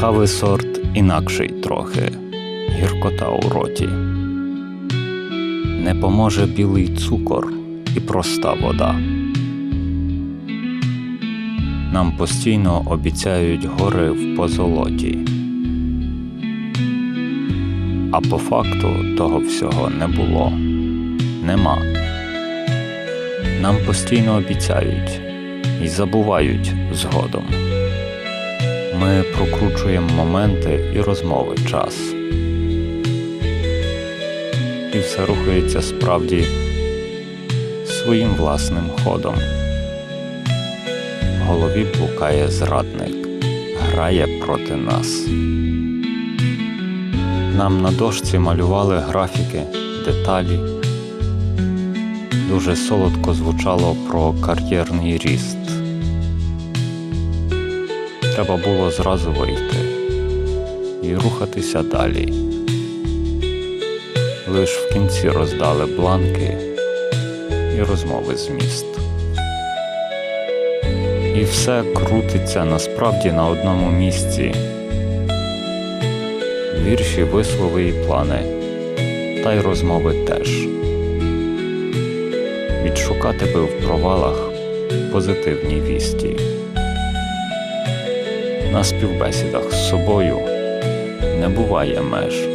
Кави сорт інакший трохи, гіркота у роті. Не поможе білий цукор і проста вода. Нам постійно обіцяють гори в позолоті. А по факту того всього не було, нема. Нам постійно обіцяють і забувають згодом. Ми прокручуємо моменти і розмови час. І все рухається справді своїм власним ходом. В голові блукає зрадник, грає проти нас. Нам на дошці малювали графіки, деталі. Дуже солодко звучало про кар'єрний ріст. Треба було зразу вийти і рухатися далі. Лиш в кінці роздали бланки і розмови з міст. І все крутиться насправді на одному місці. Вірші, вислови і плани, та й розмови теж. Відшукати би в провалах позитивні вісті. На співбесідах з собою не буває меж.